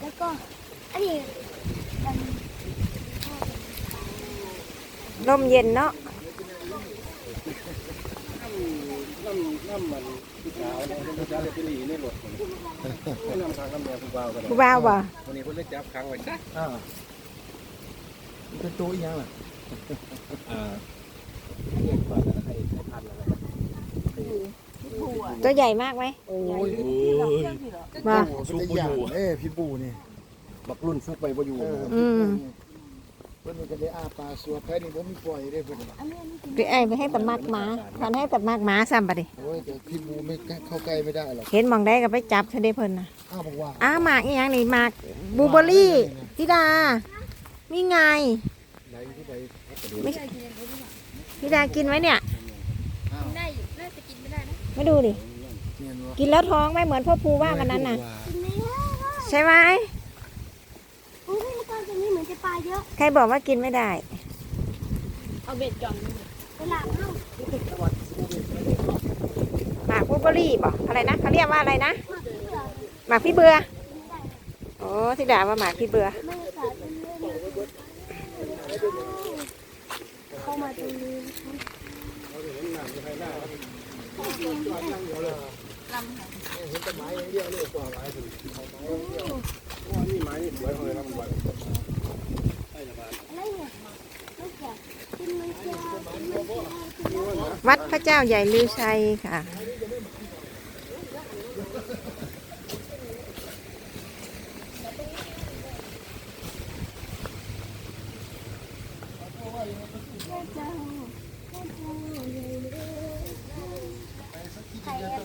แล้วก็อันนี้มันลมเย็นเนาะน้ำน้ำมันผู้สาวเนี่ยผู้สาวเลยไปหลีในรถผมไม่นำทางน้ำแนวผู้บ่าวกันผู้บ่าวบ่วันนี้เพิ่นเลยจับขังไว้ซะอ่ามันเป็นตัวอีหยังล่ะอ่าเรียกว่าอะไรไอ้พันธุ์อะไร ตัวใหญ่มากไหมโอ้ยบ่สุกบ่อยู่เอ้พี่ปูนี่บักรุ่นฟุกไปบ่อยู่เอออืมเพิ่นนี่ก็ได้อ้าปลาสัวแพ้นี่บ่มีปล่อยได้เพิ่นอันนี้อันนี้กินพี่ไอ้ไปให้แต่มากหมาทันให้แต่มากหมาซ้ำปะดิโอ้ยแต่พี่ปูไม่กล้าเข้าใกล้ไม่ได้หรอกเห็นหมองได้ก็ไปจับเธอได้เพิ่นน่ะอ้าวบอกว่าอ้าหมากอีหยังนี่หมากบลูเบอร์รี่ธิดานี่ไงไหนที่ไปไม่ใช่ธิดากินไหมเนี่ย อ้าว ได้อยู่น่าจะกินไม่ได้นะมาดูดิ เนียนวะกินแล้วท้องไหมเหมือนพ่อภูว่ามันนั้นน่ะ กินไม่ได้ใช่ไหมอุ้ยแล้วก็ตรงนี้เหมือนจะปลาเยอะใครบอกว่ากินไม่ได้ เอาเบ็ดก่อนเวลาเข้าหมากบลูเบอร์รี่บอกอะไรนะเขาเรียกว่าอะไรนะ มาเพื่อหมากพี่เบือโอ้ธิดาว่าหมากพี่เบือ ไม่สาดเป็นเรื่องเลยเข้ามาตรงนี้นี่ไม้นี่ส วัดพระเจ้าใหญ่ลือชัยค่ะ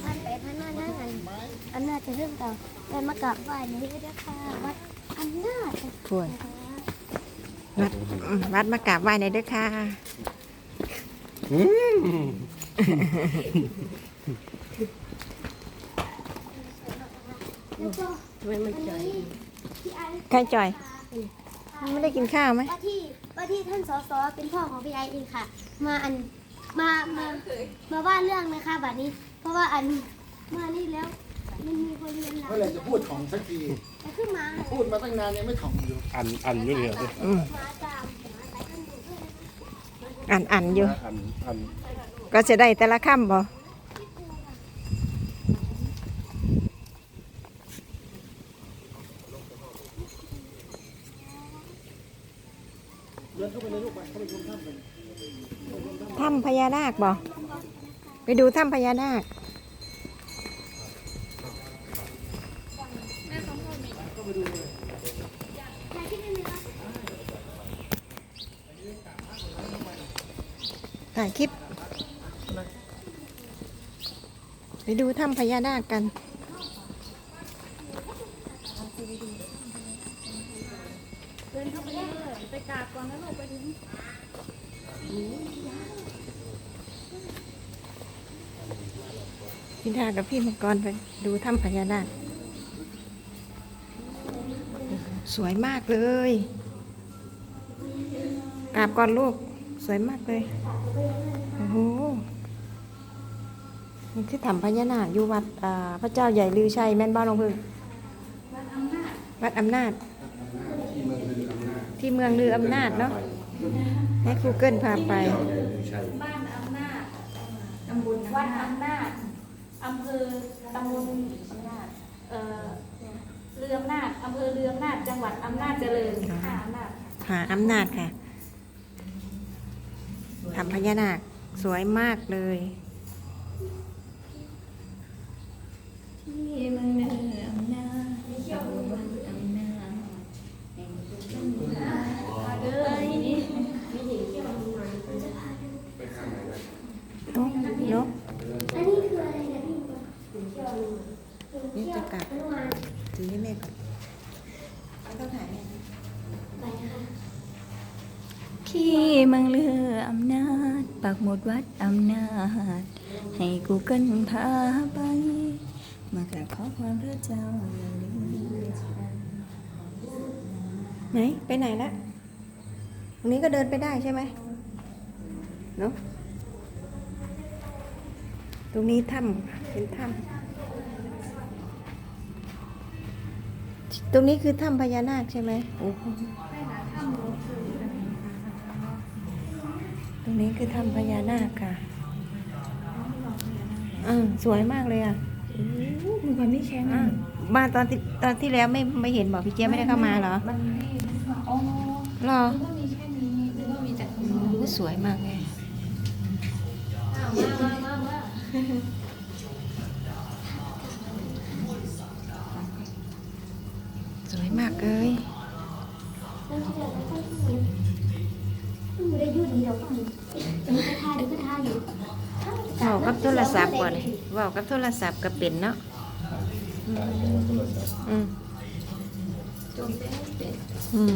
พันไปพันมาได้ไงอันน่าจะเริ่มต่อไปมากราบไหว้ในนี้ด้วยค่ะวัดอันน่าจะพวนวัดมวัดมากราบไหว้ในเด้อค่ะแล้วก็ไม่มั่นใจพี่ไอใครจอย ไม่ได้กินข้าวไหมว่าที่ว่าที่ท่านสสเป็นพ่อของพี่ไอเองค่ะ มาอันมามามาว่าเรื่องนะคะบัดนี้ เพราะว่าอันมานี่แล้ว มันมีคนเรียนหลังเมื่อไหร่จะพูดของสักที แต่ขึ้นมาพูดมาตั้งนานยังไม่ถ่องอยู่อันอันอยู่เนี่ยอืมมาตามมาตามท่านดูด้วยนะคะอ่านอ่านอยู่ อันอันก็จะได้แต่ละคำบ่เดินเข้าไปในลูกไปเข้าไปชมถ้ำไปถ้ำพญานาคบ่ ไปดูถ้ำพญานาคถ่ายคลิป ไปดูถ้ำพญานาคกันเดินเข้าไปเลยไปกราบก่อนนะลูกไปถึง พี่ดากับพี่มังกรไปดูถ้ำพญานาคสวยมากเลยกราบก่อนลูก สวยมากเลย โอ้โหนี่คือถ้ำพญานาคอยู่วัดพระเจ้าใหญ่ลือชัยแม่นบ้านลงพึ่งวัดอำนาจ ที่เมืองลืออำนาจเนาะให้ครูเกิลพาไปบ้านอำนาจตำบลวัดอำนาจ อำเภอตำบลอำนาจเอ่อเรืออำนาจอำเภอเรืออำนาจจังหวัดอำนาจเจริญค่ะอำนาจหาอำนาจค่ะทำพญานาคสวยมากเลย ที่เมืองเรืออำนาจตำบลอำนาจแห่งจังหวัดเอ้ย โต๊ะนก อันนี้คืออะไรนะพี่ นี่จะกลับ ถือให้แม่ก่อนต้องถ่ายแม่ไปนะคะที่เมืองเรืออำนาจปักหมดวัดอำนาจ ให้กูเกิลพาไป มากราบขอความพระเจ้าอย่าลืมไหนไปไหนละตรงนี้ก็เดินไปได้ใช่ไหมเนาะตรงนี้ถ้ำเป็นถ้ำ ตรงนี้คือถ้ำพญานาคใช่ไหมโอ้โหตรงนี้คือถ้ำพญานาคค่ะอืมสวยมากเลยอะมึงคนนี้แชร์อะมาตอนที่ตอนที่แล้วไม่ไม่เห็นบอกพี่เจี๊ยบไม่ได้เข้ามาเหรอ มันไม่อ๋อเหรอนึกว่ามีแค่นี้นึกว่ามีแต่คนโอ้สวยมากเลย มามามา สวยมากเลย ไม่ได้ยุ่งดีเราก็มี จะมีกระทาดูกระทาอยู่เว้ากับโทรศัพท์ก่อนเว้ากับโทรศัพท์ก็เป็นเนาะอืมอืม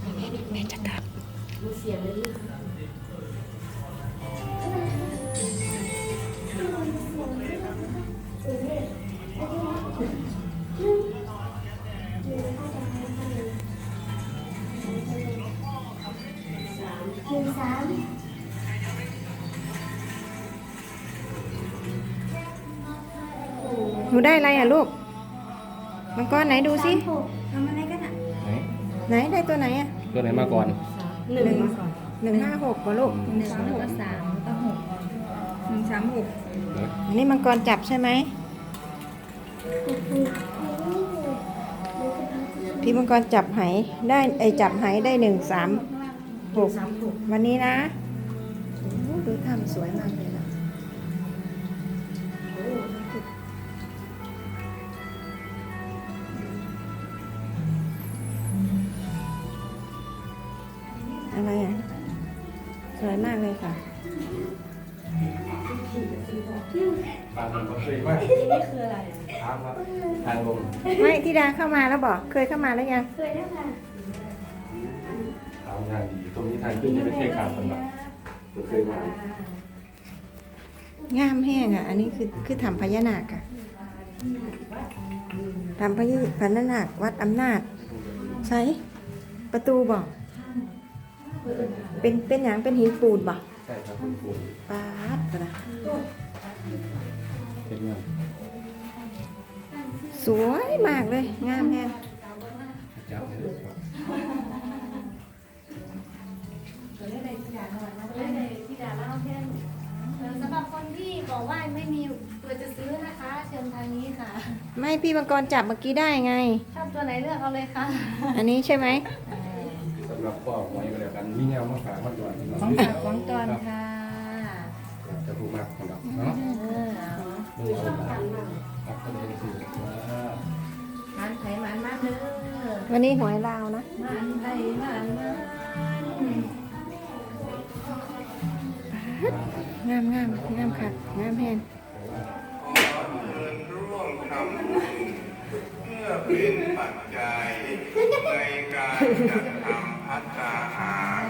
เปแม่แม่จะกลับ หนึ่งสามหนูได้อะไรอะลูก มังกรไหนดูสิหกทำอะไรกันอะไหนไหนได้ตัวไหนอะตัวไหนมาก่อนหนึ่งหนึ่งห้าหกป่ะลูกหนึ่งสามหกสามแล้วก็หกหนึ่งสามหกอันนี้มังกรจับใช่ไหมพี่มังกรจับไหได้ไอยจับไหได้หนึ่งสาม หกวันนี้นะโอ้โหดูทำสวยมากเลยนะอะไรอะ สวยมากเลยค่ะตามมันก็เคยมากนี่คืออะไรทางครับทางลงไม่ที่ดาเข้ามาแล้วบอก เคยเข้ามาแล้วยัง เคยได้ค่ะทา งงานดี ตรงนี้ทางขึ้นจะเป็นเทคานสำหรับผมเคยมางามแห้งอะ อันนี้คือคือทำพญานาคอะทำพญาพญานาควัดอำนาจ ใช่ประตูบอกเป็นเป็นอย่างเป็นหินปูนบอกใช่ครับคุณครูปาดปะนะเป็นงานสวยมากเลย งามแห้ง สำหรับคนที่บอกว่าไม่มีตัวจะซื้อนะคะเชิญทางนี้ค่ะ ไม่พี่มังกรจับเมื่อกี้ได้ไง ชอบตัวไหนเลือกเอาเลยค่ะอันนี้ใช่ไหมสำหรับพ่อไว้ก็แล้วกันมีแนวมาฝากมาด่วนของฝากของตอนค่ะจะพูดมากของเราเนาะเออเอาไม่เอาครับก็เลยคือว่าทานไขมันมากเด้อวันนี้หวยลาวนะมันไขมันมาก งามงามงามค่ะงามแห้งร่วมทำบุญเพื่อเป็นปัจจัยในการจัดทำพัตตาหาร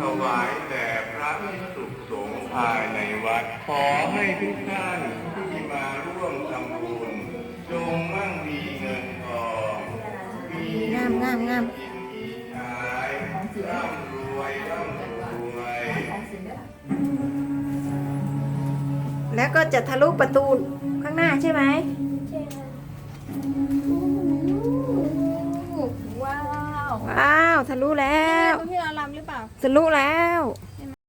ถวายแด่พระภิกษุสงฆ์ภายในวัด ขอให้ทุกท่านที่มาร่วมทำบุญจงมั่งมีเงินทอง มีงามงามงาม ก็จะทะลุประตูข้างหน้าใช่ไหมว้าว ว้าว ทะลุแล้วที่เราลำหรือเปล่า ทะลุแล้วใช่ไหม